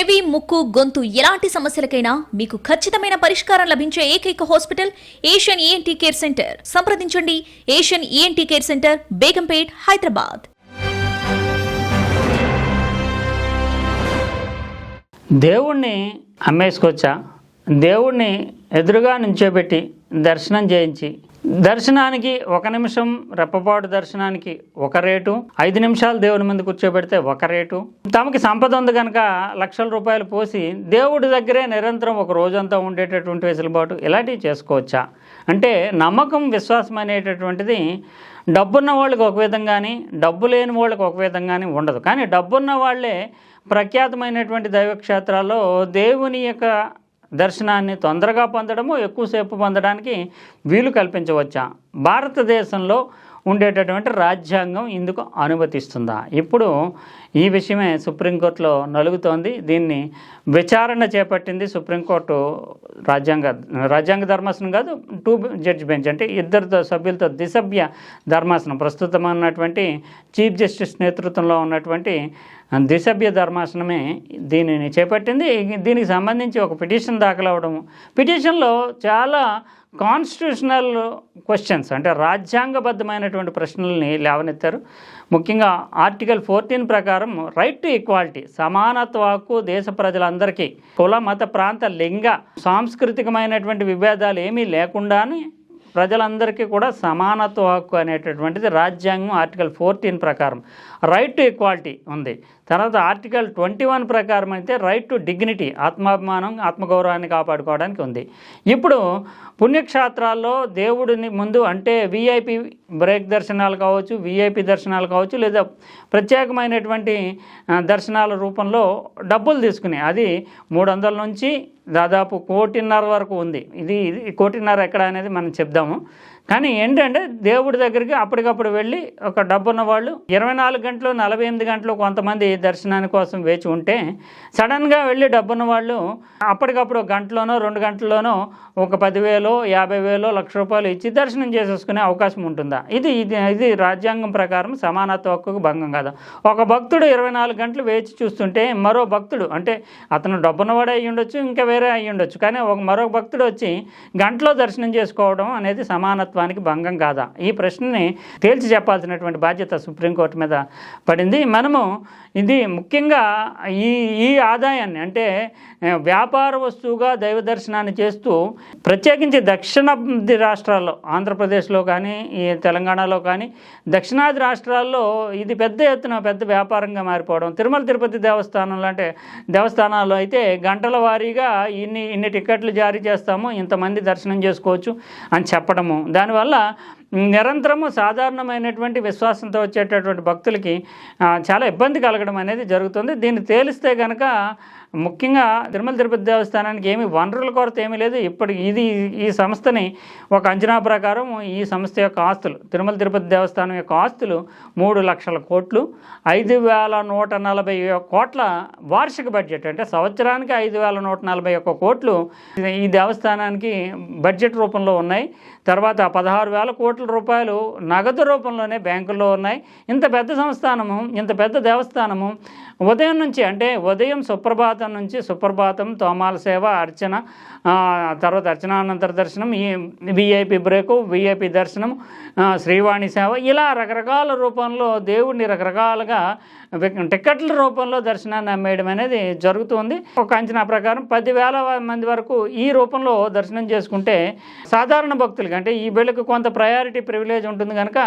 చెవి ముక్కు గొంతు ఎలాంటి సమస్యలకైనా మీకు ఖచ్చితమైన పరిష్కారం లభించే ఏకైక hospital Asian ENT care centre. సంప్రదించండి. Asian ENT care centre Begumpet Hyderabad. దేవుణ్ణి అమ్మేసుకొచ్చా? దేవుణ్ణి ఎదురుగా నుంచోబెట్టి దర్శనం చేయించి దర్శనానికి ఒక నిమిషం రెప్పపాటు దర్శనానికి ఒక రేటు. ఐదు నిమిషాలు దేవుని ముందు కూర్చోబెడితే ఒక రేటు. తమకి సంపద ఉంది కనుక లక్షల రూపాయలు పోసి దేవుడి దగ్గరే నిరంతరం ఒక రోజంతా ఉండేటటువంటి వెసులుబాటు ఇలాంటివి చేసుకోవచ్చా? అంటే నమ్మకం విశ్వాసం అనేటటువంటిది డబ్బున్న వాళ్ళకి ఒక విధంగాని డబ్బు లేని వాళ్ళకి ఒక విధంగాని ఉండదు. కానీ డబ్బున్న వాళ్ళే ప్రఖ్యాతమైనటువంటి దైవక్షేత్రాల్లో దేవుని యొక్క దర్శనాన్ని తొందరగా పొందడము ఎక్కువసేపు పొందడానికి వీలు కల్పించవచ్చా? భారతదేశంలో ఉండేటటువంటి రాజ్యాంగం ఇందుకు అనుమతిస్తుందా? ఇప్పుడు ఈ విషయమే సుప్రీంకోర్టులో నలుగుతోంది. దీన్ని విచారణ చేపట్టింది సుప్రీంకోర్టు రాజ్యాంగ రాజ్యాంగ ధర్మాసనం కాదు టూ జడ్జి బెంచ్ అంటే ఇద్దరితో సభ్యులతో దిసభ్య ధర్మాసనం. ప్రస్తుతం ఉన్నటువంటి చీఫ్ జస్టిస్ నేతృత్వంలో ఉన్నటువంటి దిసభ్య ధర్మాసనమే దీనిని చేపట్టింది. దీనికి సంబంధించి ఒక పిటిషన్ దాఖలవడము పిటిషన్లో చాలా కాన్స్టిట్యూషనల్ క్వశ్చన్స్ అంటే రాజ్యాంగబద్ధమైనటువంటి ప్రశ్నల్ని లేవనెత్తారు. ముఖ్యంగా ఆర్టికల్ ఫోర్టీన్ ప్రకారం రైట్ టు ఈక్వాలిటీ సమానత్వ హక్కు దేశ ప్రజలందరికీ కుల మత ప్రాంత లింగ సాంస్కృతికమైనటువంటి విభేదాలు ఏమీ లేకుండానే ప్రజలందరికీ కూడా సమానత్వ హక్కు అనేటటువంటిది రాజ్యాంగం ఆర్టికల్ ఫోర్టీన్ ప్రకారం. రైట్ టు ఈక్వాలిటీ ఉంది. తర్వాత ఆర్టికల్ ట్వంటీ వన్ ప్రకారం అయితే రైట్ టు డిగ్నిటీ ఆత్మాభిమానం ఆత్మగౌరవాన్ని కాపాడుకోవడానికి ఉంది. ఇప్పుడు పుణ్యక్షేత్రాల్లో దేవుడిని ముందు అంటే విఐపి బ్రేక్ దర్శనాలు కావచ్చు విఐపి దర్శనాలు కావచ్చు లేదా ప్రత్యేకమైనటువంటి దర్శనాల రూపంలో డబ్బులు తీసుకుని అది మూడు వందల నుంచి దాదాపు కోటిన్నర వరకు ఉంది. ఇది ఇది కోటిన్నర ఎక్కడ అనేది మనం చెప్దాము. కానీ ఏంటంటే దేవుడి దగ్గరికి అప్పటికప్పుడు వెళ్ళి ఒక డబ్బున్న వాళ్ళు ఇరవై నాలుగు గంటలు నలభై ఎనిమిది గంటలు కొంతమంది దర్శనాని కోసం వేచి ఉంటే సడన్గా వెళ్ళి డబ్బున్న వాళ్ళు అప్పటికప్పుడు ఒక గంటలోనో రెండు గంటల్లోనో ఒక పదివేలో యాభై వేలో లక్ష రూపాయలు ఇచ్చి దర్శనం చేసేసుకునే అవకాశం ఉంటుందా? ఇది ఇది ఇది రాజ్యాంగం ప్రకారం సమానత్వ హక్కుకు భంగం కదా. ఒక భక్తుడు ఇరవై నాలుగు గంటలు వేచి చూస్తుంటే మరో భక్తుడు అంటే అతను డబ్బున్నవాడే అయ్యి ఉండొచ్చు ఇంకా వేరే అయ్యి ఉండొచ్చు కానీ ఒక మరో భక్తుడు వచ్చి గంటలో దర్శనం చేసుకోవడం అనేది ప్రభుత్వానికి భంగం కాదా? ఈ ప్రశ్నని తేల్చి చెప్పాల్సినటువంటి బాధ్యత సుప్రీంకోర్టు మీద పడింది. మనము ఇది ముఖ్యంగా ఈ ఈ ఆదాయాన్ని అంటే వ్యాపార వస్తువుగా దైవ దర్శనాన్ని చేస్తూ ప్రత్యేకించి దక్షిణాది రాష్ట్రాల్లో ఆంధ్రప్రదేశ్లో కానీ ఈ తెలంగాణలో కానీ దక్షిణాది రాష్ట్రాల్లో ఇది పెద్ద ఎత్తున పెద్ద వ్యాపారంగా మారిపోవడం. తిరుమల తిరుపతి దేవస్థానంలో అంటే దేవస్థానాల్లో అయితే గంటల వారీగా ఇన్ని ఇన్ని టికెట్లు జారీ చేస్తాము ఇంతమంది దర్శనం చేసుకోవచ్చు అని చెప్పడము. దానివల్ల నిరంతరము సాధారణమైనటువంటి విశ్వాసంతో వచ్చేటటువంటి భక్తులకి చాలా ఇబ్బంది కలగడం అనేది జరుగుతుంది. దీన్ని తేలిస్తే కనుక ముఖ్యంగా తిరుమల తిరుపతి దేవస్థానానికి ఏమి వనరుల కొరత ఏమీ లేదు. ఇప్పటి ఇది ఈ సంస్థని ఒక అంచనా ప్రకారం ఈ సంస్థ యొక్క ఆస్తులు తిరుమల తిరుపతి దేవస్థానం యొక్క ఆస్తులు మూడు లక్షల కోట్లు ఐదు వేల నూట నలభై కోట్ల వార్షిక బడ్జెట్ అంటే సంవత్సరానికి ఐదు వేల నూట నలభై ఒక్క కోట్లు ఈ దేవస్థానానికి బడ్జెట్ రూపంలో ఉన్నాయి. తర్వాత పదహారు వేల కోట్ల రూపాయలు నగదు రూపంలోనే బ్యాంకుల్లో ఉన్నాయి. ఇంత పెద్ద సంస్థానము ఇంత పెద్ద దేవస్థానము ఉదయం నుంచి అంటే ఉదయం సుప్రభాతం నుంచి సుప్రభాతం తోమాల సేవ అర్చన తర్వాత అర్చనానంతర దర్శనం ఈ విఐపి బ్రేకు విఐపి దర్శనం శ్రీవాణి సేవ. ఇలా రకరకాల రూపంలో దేవుడిని రకరకాలుగా టిక్కెట్ల రూపంలో దర్శనాన్ని అమ్మేయడం అనేది జరుగుతుంది. ఒక అంచనా ప్రకారం పదివేల మంది వరకు ఈ రూపంలో దర్శనం చేసుకుంటే సాధారణ భక్తులకి అంటే ఈ బిళ్ళకి కొంత ప్రయారిటీ ప్రివిలేజ్ ఉంటుంది కనుక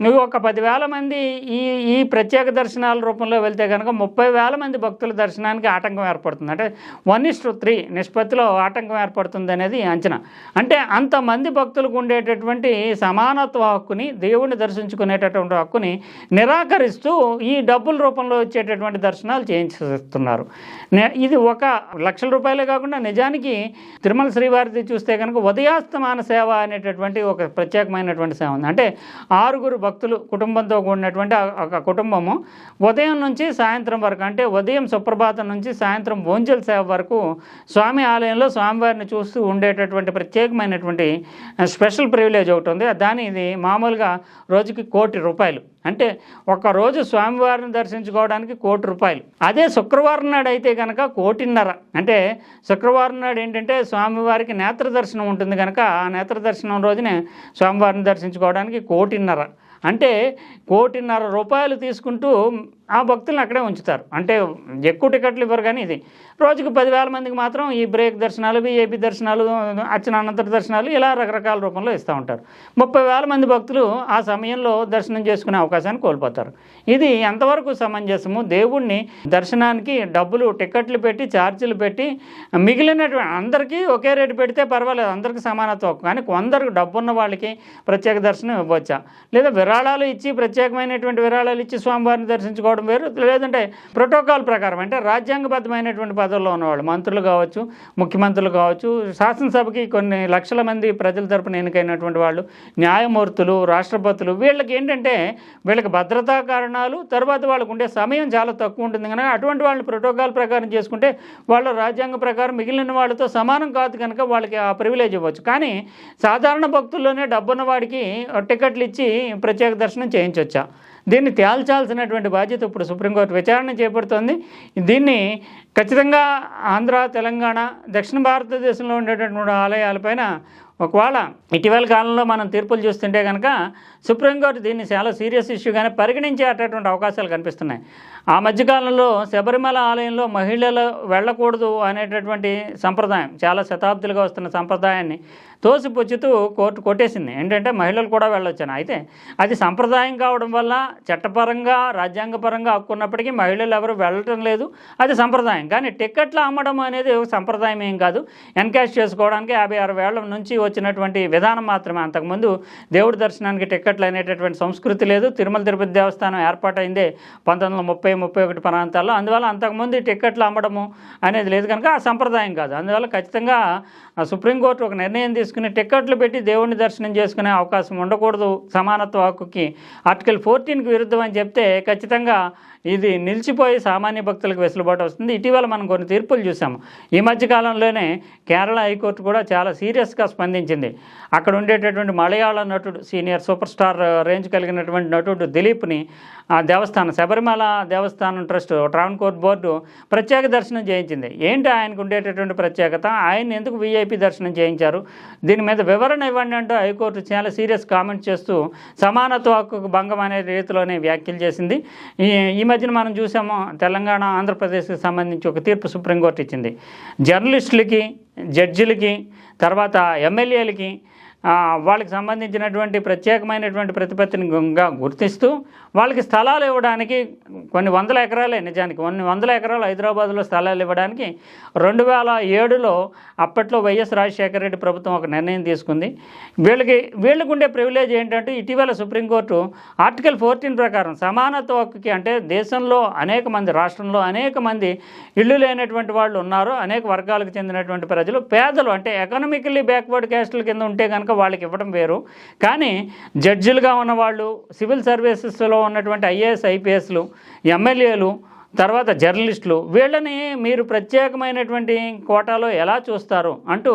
నువ్వు ఒక పదివేల మంది ఈ ఈ ప్రత్యేక దర్శనాల రూపంలో వెళ్తే కనుక ముప్పై వేల మంది భక్తుల దర్శనానికి ఆటంకం ఏర్పడుతుంది. అంటే వన్ ఇస్ టు త్రీ నిష్పత్తిలో ఆటంకం ఏర్పడుతుంది అనేది అంచనా. అంటే అంతమంది భక్తులకు ఉండేటటువంటి సమానత్వ హక్కుని దేవుణ్ణి దర్శించుకునేటటువంటి హక్కుని నిరాకరిస్తూ ఈ డబ్బుల రూపంలో వచ్చేటటువంటి దర్శనాలు చేయించుతున్నారు నే- ఇది ఒక లక్షల రూపాయలే కాకుండా నిజానికి తిరుమల శ్రీవారిది చూస్తే కనుక ఉదయాస్తమాన సేవ అనేటటువంటి ఒక ప్రత్యేకమైనటువంటి సేవ ఉంది. అంటే ఆరుగురు భక్తులు కుటుంబంతో కూడినటువంటి ఒక కుటుంబము ఉదయం నుంచి సాయంత్రం వరకు అంటే ఉదయం సుప్రభాతం నుంచి సాయంత్రం భోంజల్ సేవ వరకు స్వామి ఆలయంలో స్వామివారిని చూస్తూ ఉండేటటువంటి ప్రత్యేకమైనటువంటి స్పెషల్ ప్రివిలేజ్ ఒకటి ఉంది. దాని ఇది మామూలుగా రోజుకి కోటి రూపాయలు. అంటే ఒకరోజు స్వామివారిని దర్శించుకోవడానికి కోటి రూపాయలు. అదే శుక్రవారం నాడు అయితే కనుక కోటిన్నర. అంటే శుక్రవారం నాడు ఏంటంటే స్వామివారికి నేత్ర దర్శనం ఉంటుంది కనుక ఆ నేత్ర దర్శనం రోజునే స్వామివారిని దర్శించుకోవడానికి కోటిన్నర. అంటే కోటిన్నర రూపాయలు తీసుకుంటూ ఆ భక్తులను అక్కడే ఉంచుతారు. అంటే ఎక్కువ టికెట్లు ఇవ్వరు కానీ ఇది. రోజుకు పదివేల మందికి మాత్రం ఈ బ్రేక్ దర్శనాలు ఏపీ దర్శనాలు అర్చనానంతర దర్శనాలు ఇలా రకరకాల రూపంలో ఇస్తూ ఉంటారు. ముప్పై వేల మంది భక్తులు ఆ సమయంలో దర్శనం చేసుకునే అవకాశాన్ని కోల్పోతారు. ఇది ఎంతవరకు సమంజసము? దేవుణ్ణి దర్శనానికి డబ్బులు టికెట్లు పెట్టి ఛార్జీలు పెట్టి మిగిలినటువంటి అందరికీ ఒకే రేటు పెడితే పర్వాలేదు. అందరికీ సమానత్వం. కానీ కొందరు డబ్బున్న వాళ్ళకి ప్రత్యేక దర్శనం ఇవ్వచ్చా? లేదా విరాళాలు ఇచ్చి ప్రత్యేకమైనటువంటి విరాళాలు ఇచ్చి స్వామివారిని దర్శించుకోవడం వేరు లేదంటే ప్రోటోకాల్ ప్రకారం అంటే రాజ్యాంగబద్ధమైనటువంటి పదవుల్లో ఉన్నవాళ్ళు మంత్రులు కావచ్చు ముఖ్యమంత్రులు కావచ్చు శాసనసభకి కొన్ని లక్షల మంది ప్రజల తరపున ఎన్నికైనటువంటి వాళ్ళు న్యాయమూర్తులు రాష్ట్రపతులు వీళ్ళకి ఏంటంటే వీళ్ళకి భద్రతా కారణాలు తర్వాత వాళ్ళకు ఉండే సమయం చాలా తక్కువ ఉంటుంది. కనుక అటువంటి వాళ్ళు ప్రోటోకాల్ ప్రకారం చేసుకుంటే వాళ్ళ రాజ్యాంగ ప్రకారం మిగిలిన వాళ్ళతో సమానం కాదు కనుక వాళ్ళకి ఆ ప్రివిలేజ్ ఇవ్వచ్చు. కానీ సాధారణ భక్తుల్లోనే డబ్బున్న వాడికి టికెట్లు ఇచ్చి ప్రత్యేక దర్శనం చేయించవచ్చా దీన్ని తేల్చాల్సినటువంటి బాధ్యత ఇప్పుడు సుప్రీంకోర్టు విచారణ చేపడుతోంది. దీన్ని ఖచ్చితంగా ఆంధ్ర తెలంగాణ దక్షిణ భారతదేశంలో ఉండేటటువంటి ఆలయాలపైన ఒకవేళ ఇటీవల కాలంలో మనం తీర్పులు చూస్తుంటే కనుక సుప్రీంకోర్టు దీన్ని చాలా సీరియస్ ఇష్యూగానే పరిగణించేటటువంటి అవకాశాలు కనిపిస్తున్నాయి. ఆ మధ్యకాలంలో శబరిమల ఆలయంలో మహిళలు వెళ్ళకూడదు అనేటటువంటి సంప్రదాయం చాలా శతాబ్దులుగా వస్తున్న సంప్రదాయాన్ని తోసిపుచ్చుతూ కోర్టు కొట్టేసింది. ఏంటంటే మహిళలు కూడా వెళ్ళొచ్చాను. అయితే అది సంప్రదాయం కావడం వల్ల చట్టపరంగా రాజ్యాంగపరంగా హక్కున్నప్పటికీ మహిళలు ఎవరు వెళ్ళటం లేదు. అది సంప్రదాయం. కానీ టికెట్లు అమ్మడం అనేది సంప్రదాయం ఏం కాదు. ఎన్కాష్ చేసుకోవడానికి యాభై ఆరు వేల నుంచి వచ్చినటువంటి విధానం మాత్రమే. అంతకుముందు దేవుడి దర్శనానికి టిక్కెట్లు అనేటటువంటి సంస్కృతి లేదు. తిరుమల తిరుపతి దేవస్థానం ఏర్పాటైందే పంతొమ్మిది వందల ముప్పై ముప్పై ఒకటి ప్రాంతాల్లో. అందువల్ల అంతకుముందు టిక్కెట్లు అమ్మడము అనేది లేదు కనుక ఆ సంప్రదాయం కాదు. అందువల్ల ఖచ్చితంగా సుప్రీంకోర్టు ఒక నిర్ణయం తీసుకుని టిక్కెట్లు పెట్టి దేవుడిని దర్శనం చేసుకునే అవకాశం ఉండకూడదు. సమానత్వ హక్కుకి ఆర్టికల్ ఫోర్టీన్కి విరుద్ధం అని చెప్తే ఖచ్చితంగా ఇది నిలిచిపోయి సామాన్య భక్తులకు వెసులుబాటు వస్తుంది. ఇటీవల మనం కొన్ని తీర్పులు చూసాము ఈ మధ్య కాలంలోనే కేరళ హైకోర్టు కూడా చాలా సీరియస్గా అందించింది అక్కడ ఉండేటటువంటి మలయాళ నటుడు సీనియర్ సూపర్ స్టార్ రేంజ్ కలిగినటువంటి నటుడు దిలీప్ని ఆ దేవస్థానం శబరిమల దేవస్థానం ట్రస్ట్ ట్రావెన్కోర్ బోర్డు ప్రత్యేక దర్శనం చేయించింది. ఏంటి ఆయనకు ఉండేటటువంటి ప్రత్యేకత? ఆయన ఎందుకు వీఐపీ దర్శనం చేయించారు? దీని మీద వివరణ ఇవ్వండి అంటూ హైకోర్టు చాలా సీరియస్ కామెంట్ చేస్తూ సమానత్వ హక్కుకు భంగం అనే రీతిలోనే వ్యాఖ్యలు చేసింది. ఈ ఈ మధ్యన మనం చూసాము తెలంగాణ ఆంధ్రప్రదేశ్కి సంబంధించి ఒక తీర్పు సుప్రీంకోర్టు ఇచ్చింది. జర్నలిస్టులకి జడ్జిలకి తర్వాత ఎమ్మెల్యేలకి వాళ్ళకి సంబంధించినటువంటి ప్రత్యేకమైనటువంటి ప్రతిపత్తిని గుర్తిస్తూ వాళ్ళకి స్థలాలు ఇవ్వడానికి కొన్ని వందల ఎకరాలే నిజానికి కొన్ని వందల ఎకరాలు హైదరాబాద్లో స్థలాలు ఇవ్వడానికి రెండు వేల ఏడులో అప్పట్లో వైఎస్ రాజశేఖర రెడ్డి ప్రభుత్వం ఒక నిర్ణయం తీసుకుంది. వీళ్ళకి వీళ్ళకు ఉండే ప్రివిలేజ్ ఏంటంటే ఇటీవల సుప్రీంకోర్టు ఆర్టికల్ ఫోర్టీన్ ప్రకారం సమానత్వ హక్కుకి అంటే దేశంలో అనేక మంది రాష్ట్రంలో అనేక మంది ఇళ్ళు లేనటువంటి వాళ్ళు ఉన్నారు. అనేక వర్గాలకు చెందినటువంటి ప్రజలు పేదలు అంటే ఎకనామికల్లీ బ్యాక్వర్డ్ క్యాస్టుల కింద ఉంటే కనుక వాళ్ళకి ఇవ్వడం వేరు. కానీ జడ్జిలుగా ఉన్నవాళ్ళు సివిల్ సర్వీసెస్లో ఉన్నటువంటి ఐఏఎస్ ఐపీఎస్లు ఎమ్మెల్యేలు తర్వాత జర్నలిస్టులు వీళ్ళని మీరు ప్రత్యేకమైనటువంటి కోటాలో ఎలా చూస్తారు? అంటూ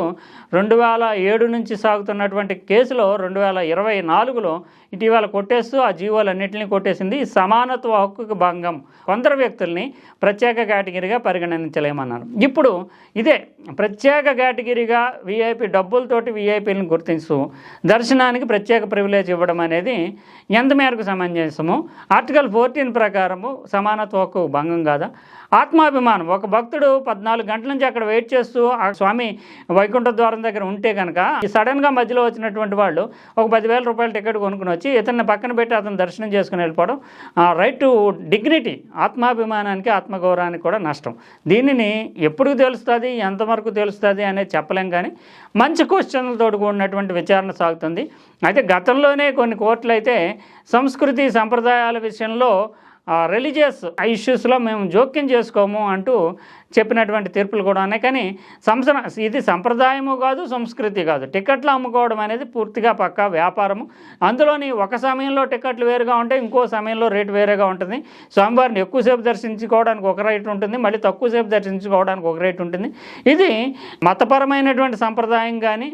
రెండు వేల ఏడు నుంచి సాగుతున్నటువంటి కేసులో రెండు వేల ఇరవై నాలుగులో ఇటీవల కొట్టేస్తూ ఆ జీవోలన్నింటినీ కొట్టేసింది సమానత్వ హక్కుకు భంగం. కొందరు వ్యక్తుల్ని ప్రత్యేక కేటగిరీగా పరిగణించలేమన్నారు. ఇప్పుడు ఇదే ప్రత్యేక కేటగిరీగా వీఐపీ డబ్బులతోటి వీఐపీలను గుర్తిస్తూ దర్శనానికి ప్రత్యేక ప్రివిలేజ్ ఇవ్వడం అనేది ఎంత మేరకు సమంజసము? ఆర్టికల్ ఫోర్టీన్ ప్రకారము సమానత్వ హక్కు భంగం కాదా? ఆత్మాభిమానం. ఒక భక్తుడు పద్నాలుగు గంటల నుంచి అక్కడ వెయిట్ చేస్తూ ఆ స్వామి వైకుంఠ ద్వారం దగ్గర ఉంటే కనుక సడన్గా మధ్యలో వచ్చినటువంటి వాళ్ళు ఒక పదివేల రూపాయల టికెట్ కొనుక్కుని వచ్చి ఇతన్ని పక్కన పెట్టి అతను దర్శనం చేసుకుని వెళ్ళిపోవడం రైట్ టు డిగ్నిటీ ఆత్మాభిమానానికి ఆత్మగౌరవానికి కూడా నష్టం. దీనిని ఎప్పుడు తెలుస్తుంది ఎంతవరకు తెలుస్తుంది అనేది చెప్పలేం కానీ మంచి క్వశ్చన్లతో కూడినటువంటి విచారణ సాగుతుంది. అయితే గతంలోనే కొన్ని కోర్టులు అయితే సంస్కృతి సంప్రదాయాల విషయంలో రిలీజియస్ ఇష్యూస్లో మేము జోక్యం చేసుకోము అంటూ చెప్పినటువంటి తీర్పులు కూడా ఉన్నాయి. కానీ సంస ఇది సంప్రదాయము కాదు సంస్కృతి కాదు. టికెట్లు అమ్ముకోవడం అనేది పూర్తిగా పక్కా వ్యాపారము. అందులోని ఒక సమయంలో టికెట్లు వేరుగా ఉంటాయి ఇంకో సమయంలో రేటు వేరేగా ఉంటుంది. స్వామివారిని ఎక్కువసేపు దర్శించుకోవడానికి ఒక రేటు ఉంటుంది. మళ్ళీ తక్కువసేపు దర్శించుకోవడానికి ఒక రేటు ఉంటుంది. ఇది మతపరమైనటువంటి సంప్రదాయం కానీ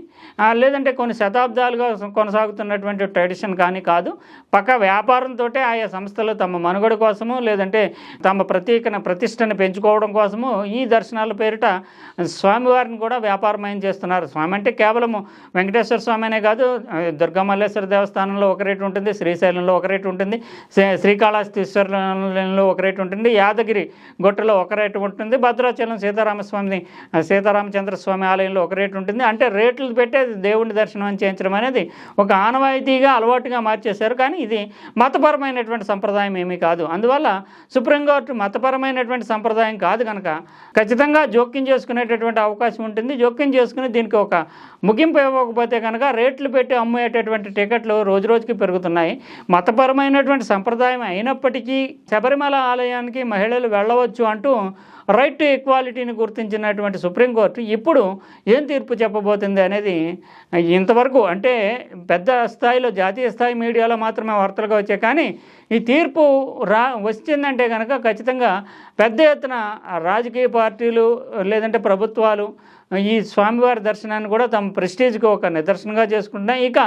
లేదంటే కొన్ని శతాబ్దాలుగా కొనసాగుతున్నటువంటి ట్రెడిషన్ కానీ కాదు. పక్క వ్యాపారంతో ఆయా సంస్థలు తమ మనుగడ కోసము లేదంటే తమ ప్రత్యేక ప్రతిష్టను పెంచుకోవడం కోసము ఈ దర్శనాల పేరిట స్వామివారిని కూడా వ్యాపారమయం చేస్తున్నారు? స్వామి అంటే కేవలం వెంకటేశ్వర స్వామి అనే కాదు దుర్గామల్లేశ్వర దేవస్థానంలో ఒక రేటు ఉంటుంది శ్రీశైలంలో ఒక రేటు ఉంటుంది శ్రీ- శ్రీకాళహస్తీశ్వరంలో ఒక రేటు ఉంటుంది యాదగిరి గుట్టలో ఒక రేటు ఉంటుంది భద్రాచలం సీతారామస్వామి సీతారామచంద్ర స్వామి ఆలయంలో ఒక రేటు ఉంటుంది. అంటే రేట్లు పెట్టే దేవుని దర్శనం చేయించడం అనేది ఒక ఆనవాయితీగా అలవాటుగా మార్చేశారు. కానీ ఇది మతపరమైనటువంటి సంప్రదాయం ఏమీ కాదు. అందువల్ల సుప్రీంకోర్టు మతపరమైనటువంటి సంప్రదాయం కాదు కనుక ఖచ్చితంగా జోక్యం చేసుకునేటటువంటి అవకాశం ఉంటుంది. జోక్యం చేసుకుని దీనికి ఒక ముగింపు ఇవ్వకపోతే కనుక రేట్లు పెట్టి అమ్మేటటువంటి టికెట్లు రోజు రోజుకి పెరుగుతున్నాయి. మతపరమైనటువంటి సంప్రదాయం అయినప్పటికీ శబరిమల ఆలయానికి మహిళలు వెళ్ళవచ్చు అంటూ రైట్ టు ఈక్వాలిటీని గుర్తించినటువంటి సుప్రీంకోర్టు ఇప్పుడు ఏం తీర్పు చెప్పబోతుంది అనేది ఇంతవరకు అంటే పెద్ద స్థాయిలో జాతీయ స్థాయి మీడియాలో మాత్రమే వార్తలుగా వచ్చాయి. కానీ ఈ తీర్పు రా వచ్చిందంటే కనుక ఖచ్చితంగా పెద్ద ఎత్తున రాజకీయ పార్టీలు లేదంటే ప్రభుత్వాలు ఈ స్వామివారి దర్శనాన్ని కూడా తమ ప్రెస్టీజ్కి ఒక నిదర్శనంగా చేసుకుంటున్నాయి ఇక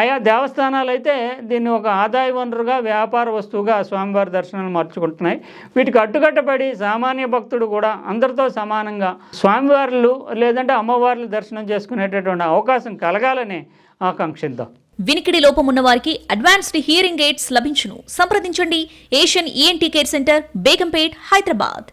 ఆయా దేవస్థానాలు అయితే దీన్ని ఒక ఆదాయ వనరుగా వ్యాపార వస్తువుగా స్వామివారి దర్శనాలు మార్చుకుంటున్నాయి. వీటికి అడ్డుకట్టబడి సామాన్య భక్తుడు కూడా అందరితో సమానంగా స్వామివార్లు లేదంటే అమ్మవార్లు దర్శనం చేసుకునేటటువంటి అవకాశం కలగాలని ఆకాంక్షిద్దాం. వినికిడి లోపం వారికి అడ్వాన్స్డ్ హియరింగ్ ఎయిడ్స్ లభించును. సంప్రదించండి. Asian ENT care centre Begumpet Hyderabad.